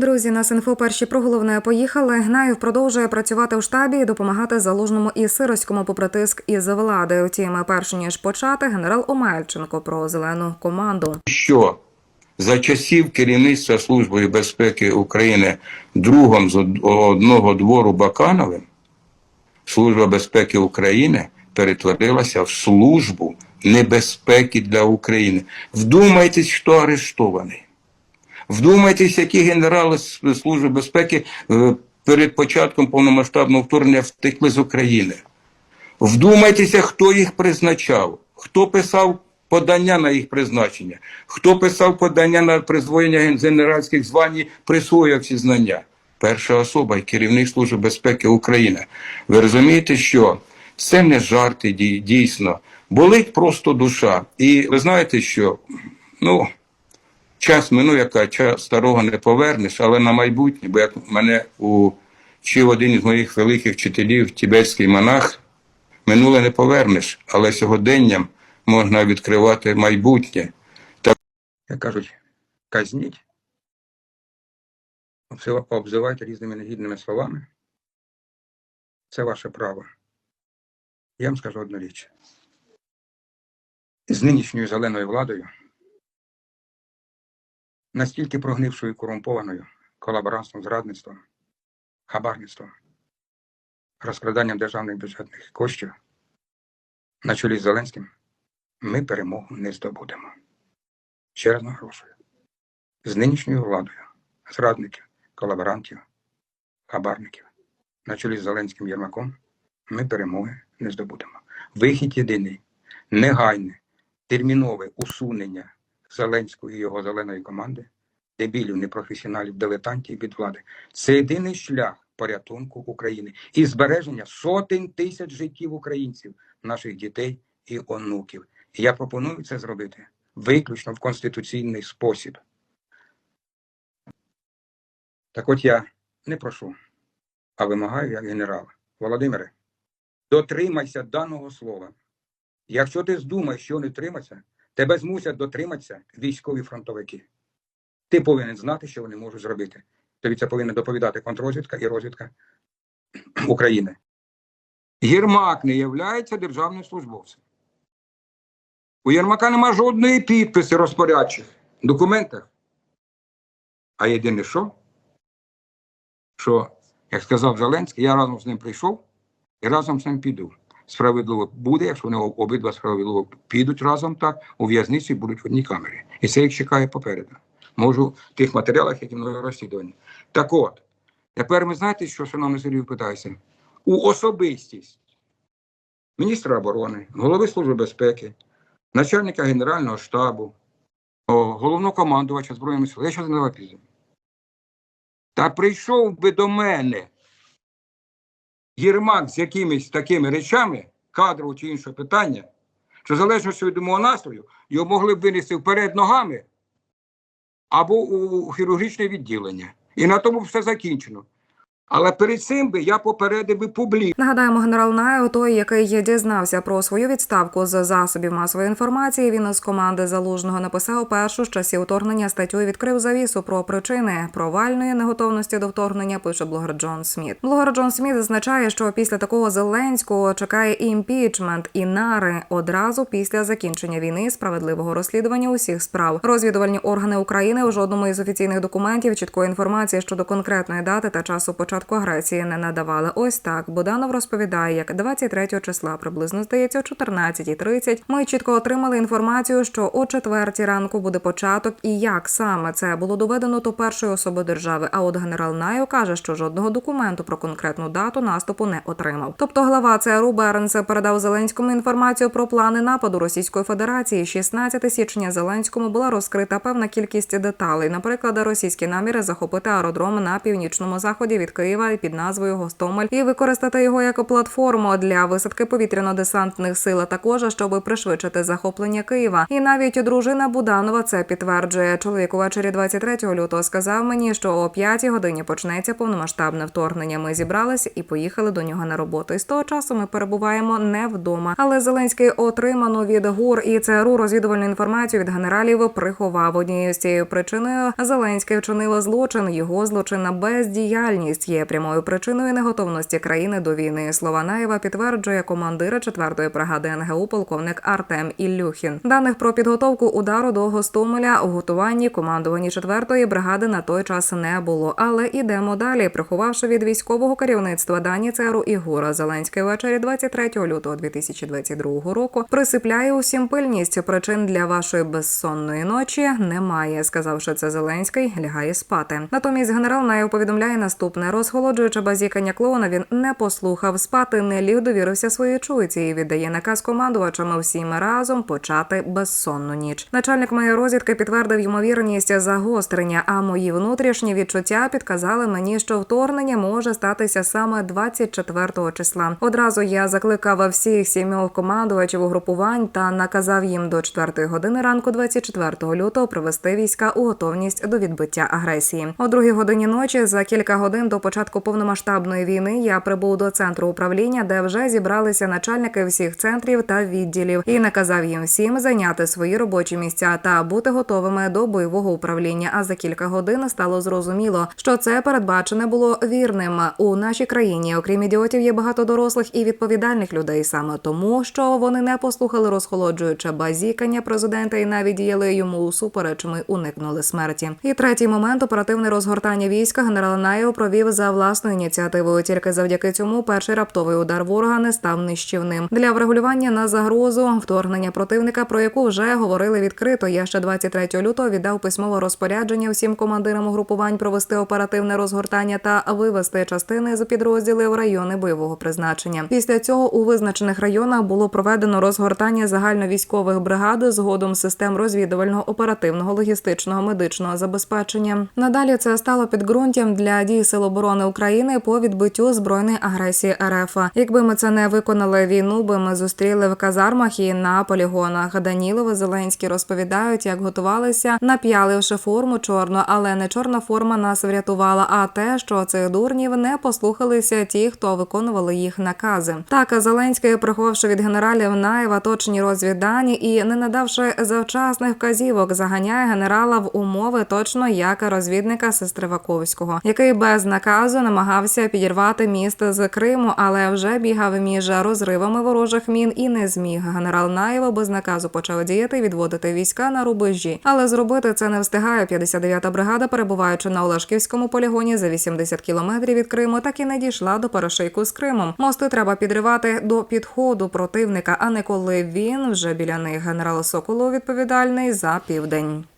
Друзі, нас інфо перші про головне поїхали. Гнаєв продовжує працювати у штабі і допомагати залужному і сироському попри тиск із влади. Втім, перш ніж почати, генерал Омельченко про зелену команду. що за часів керівництва Служби безпеки України другом з одного двору Бакановим Служба безпеки України перетворилася в службу небезпеки для України. Вдумайтесь, хто арештований. Вдумайтесь, які генерали Служби безпеки е, перед початком повномасштабного вторгнення втекли з України. Вдумайтеся, хто їх призначав, хто писав подання на їх призначення, хто писав подання на призвоєння генеральських звань, і присвоїв ці знання. Перша особа і керівник Служби безпеки України. Ви розумієте, що це не жарти дійсно. Болить просто душа. І ви знаєте, що ну, час минув, яка час старого не повернеш, але на майбутнє, бо як мене учив один із моїх великих вчителів, тібетський монах, минуле не повернеш, але сьогоденням можна відкривати майбутнє. Так, як кажуть, казніть, обзивайте різними негідними словами. Це ваше право. Я вам скажу одну річ. З нинішньою зеленою владою, настільки прогнившою і корумпованою колаборантством, зрадництвом, хабарництвом, розкраданням державних бюджетних коштів на чолі з Зеленським, ми перемогу не здобудемо. Ще раз наголошую. З нинішньою владою, зрадників, колаборантів, хабарників, на чолі з Зеленським Єрмаком, ми перемоги не здобудемо. Вихід єдиний, негайне, термінове усунення Зеленського і його зеленої команди, дебілів, непрофесіоналів, дилетантів від влади. Це єдиний шлях порятунку України і збереження сотень тисяч життів українців, наших дітей і онуків. Я пропоную це зробити виключно в конституційний спосіб. Так от я не прошу, а вимагаю як генерал. Володимире, дотримайся даного слова. Якщо ти здумаєш, що не триматися, тебе змусять дотриматися військові фронтовики. Ти повинен знати, що вони можуть зробити. Тобі це повинна доповідати контррозвідка і розвідка України. Єрмак не є державним службовцем. У Єрмака нема жодної підписи розпорядчих документах. А єдине що? Що, як сказав Зеленський, я разом з ним прийшов і разом з ним піду. Справедливо буде, якщо вони обидва справедливо підуть разом так, у в'язниці будуть в одній камері. І це їх чекає попереду. Можу в тих матеріалах, які мною розслідувані. Так от, тепер ми знаєте, що, шановний Сергій, питаюся? У особистість міністра оборони, голови Служби безпеки, начальника Генерального штабу, головного командувача Збройними силами, я ще не пізно. Та прийшов би до мене Єрмак з якимись такими речами, кадрово чи іншого питання, що залежно від мого настрою, його могли б винести вперед ногами або у хірургічне відділення. І на тому все закінчено. Але перед цим би я попередив би публіку. Нагадаємо, генерал Наєв, той, який дізнався про свою відставку з засобів масової інформації. Він з команди залужного написав першу з часів вторгнення статтю і відкрив завісу про причини провальної неготовності до вторгнення. Пише блогер Джон Сміт. Блогер Джон Сміт зазначає, що після такого Зеленського чекає імпічмент і нари одразу після закінчення війни справедливого розслідування усіх справ. Розвідувальні органи України у жодному із офіційних документів чіткої інформації щодо конкретної дати та часу початку агресії не надавали. Ось так Буданов розповідає, як 23 числа, приблизно здається, о 14.30, Ми чітко отримали інформацію, що о четвертій ранку буде початок, і як саме це було доведено до першої особи держави. А от генерал Найо каже, що жодного документу про конкретну дату наступу не отримав. Тобто глава ЦРУ Бернс передав Зеленському інформацію про плани нападу Російської Федерації. 16 січня Зеленському була розкрита певна кількість деталей. Наприклад, російські наміри захопити аеродром на північному заході від Києва Києва під назвою Гостомель і використати його як платформу для висадки повітряно-десантних сил, а також щоб пришвидшити захоплення Києва. І навіть дружина Буданова це підтверджує. Чоловік увечері 23 лютого сказав мені, що о 5 годині почнеться повномасштабне вторгнення. Ми зібралися і поїхали до нього на роботу. І з того часу ми перебуваємо не вдома. Але Зеленський отриману від ГУР і ЦРУ розвідувальну інформацію від генералів приховав. Однією з цією причиною Зеленський вчинив злочин. Його злочинна бездіяльність є прямою причиною неготовності країни до війни. Слова Наєва підтверджує командира 4-ї бригади НГУ полковник Артем Ілюхін. Даних про підготовку удару до Гостомеля у готуванні командуванні 4-ї бригади на той час не було. Але ідемо далі, приховавши від військового керівництва дані ЦРУ і ГУРа Зеленський ввечері 23 лютого 2022 року присипляє усім пильність. Причин для вашої безсонної ночі немає. Сказавши це, Зеленський лягає спати. Натомість генерал Наєв повідомляє наступне: розхолоджуючи базікання клоуна, він не послухав спати, не ліг довірився своїй чуйці і віддає наказ командувачам всім разом почати безсонну ніч. Начальник моєї розвідки підтвердив ймовірність загострення. А мої внутрішні відчуття підказали мені, що вторгнення може статися саме 24 числа. Одразу я закликав всіх сімьох командувачів угрупувань та наказав їм до 4 години ранку, 24 лютого, привести війська у готовність до відбиття агресії. О другій годині ночі за кілька годин до початку повномасштабної війни я прибув до центру управління, де вже зібралися начальники всіх центрів та відділів, і наказав їм всім зайняти свої робочі місця та бути готовими до бойового управління. А за кілька годин стало зрозуміло, що це передбачене було вірним у нашій країні. Окрім ідіотів, є багато дорослих і відповідальних людей саме тому, що вони не послухали розхолоджуюче базікання президента і навіть діяли йому усупереч. Ми уникнули смерті. І третій момент оперативне розгортання війська генерал Наєв провів за власною ініціативою. Тільки завдяки цьому перший раптовий удар ворога не став нищівним для врегулювання на загрозу вторгнення противника, про яку вже говорили відкрито. Я ще 23 лютого віддав письмове розпорядження всім командирам угрупувань провести оперативне розгортання та вивести частини з підрозділів райони бойового призначення. Після цього у визначених районах було проведено розгортання загальновійськових бригад згодом систем розвідувального оперативного логістичного медичного забезпечення. Надалі це стало підґрунтям для дій Сил оборони України по відбиттю збройної агресії РФ. Якби ми це не виконали війну, би ми зустріли в казармах і на полігонах. Данілов і Зеленський розповідають, як готувалися, нап'яливши форму чорну, але не чорна форма нас врятувала, а те, що цих дурнів не послухалися ті, хто виконували їх накази. Так Зеленський, приховавши від генералів Наєва точні розвіддані і не надавши завчасних вказівок, заганяє генерала в умови точно як розвідника Сестриваковського, який без наказу намагався підірвати місто з Криму, але вже бігав між розривами ворожих мін і не зміг. Генерал Наєва без наказу почав діяти, відводити війська на рубежі, але зробити це не встигає. 59-та бригада, перебуваючи на Олешківському полігоні за 80 кілометрів від Криму, так і не дійшла до перешийку з Кримом. Мости треба підривати до підходу противника, а не коли він вже біля них. Генерал Соколов відповідальний за південь.